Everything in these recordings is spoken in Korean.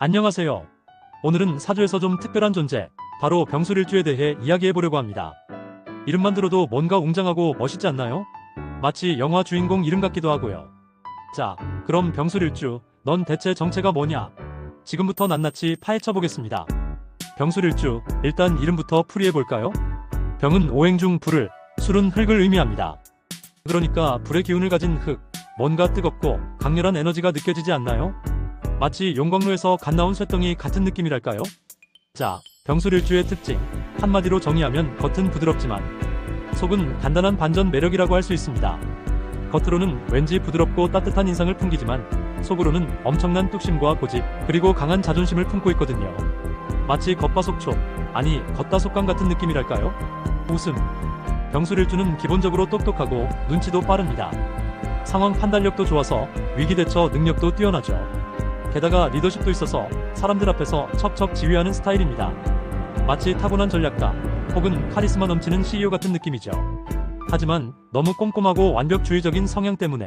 안녕하세요. 오늘은 사주에서 좀 특별한 존재, 바로 병술일주에 대해 이야기해보려고 합니다. 이름만 들어도 뭔가 웅장하고 멋있지 않나요? 마치 영화 주인공 이름 같기도 하고요. 자, 그럼 병술일주, 넌 대체 정체가 뭐냐? 지금부터 낱낱이 파헤쳐 보겠습니다. 병술일주, 일단 이름부터 풀이해볼까요? 병은 오행 중 불을, 술은 흙을 의미합니다. 그러니까 불의 기운을 가진 흙, 뭔가 뜨겁고 강렬한 에너지가 느껴지지 않나요? 마치 용광로에서 갓 나온 쇳덩이 같은 느낌이랄까요? 자, 병술일주의 특징. 한마디로 정의하면 겉은 부드럽지만 속은 단단한 반전 매력이라고 할 수 있습니다. 겉으로는 왠지 부드럽고 따뜻한 인상을 풍기지만 속으로는 엄청난 뚝심과 고집, 그리고 강한 자존심을 품고 있거든요. 마치 겉바속촉, 아니 겉다속감 같은 느낌이랄까요? 웃음. 병술일주는 기본적으로 똑똑하고 눈치도 빠릅니다. 상황 판단력도 좋아서 위기 대처 능력도 뛰어나죠. 게다가 리더십도 있어서 사람들 앞에서 척척 지휘하는 스타일입니다. 마치 타고난 전략가 혹은 카리스마 넘치는 CEO 같은 느낌이죠. 하지만 너무 꼼꼼하고 완벽주의적인 성향 때문에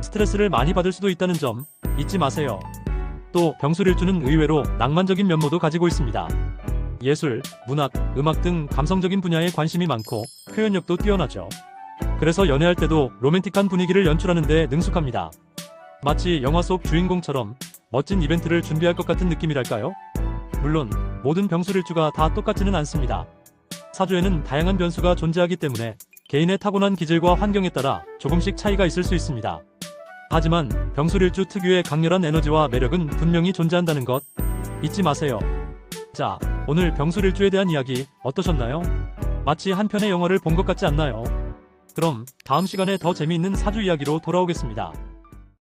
스트레스를 많이 받을 수도 있다는 점 잊지 마세요. 또 병술일주는 의외로 낭만적인 면모도 가지고 있습니다. 예술, 문학, 음악 등 감성적인 분야에 관심이 많고 표현력도 뛰어나죠. 그래서 연애할 때도 로맨틱한 분위기를 연출하는데 능숙합니다. 마치 영화 속 주인공처럼 멋진 이벤트를 준비할 것 같은 느낌이랄까요? 물론 모든 병술일주가 다 똑같지는 않습니다. 사주에는 다양한 변수가 존재하기 때문에 개인의 타고난 기질과 환경에 따라 조금씩 차이가 있을 수 있습니다. 하지만 병술일주 특유의 강렬한 에너지와 매력은 분명히 존재한다는 것 잊지 마세요. 자, 오늘 병술일주에 대한 이야기 어떠셨나요? 마치 한 편의 영화를 본 것 같지 않나요? 그럼 다음 시간에 더 재미있는 사주 이야기로 돌아오겠습니다.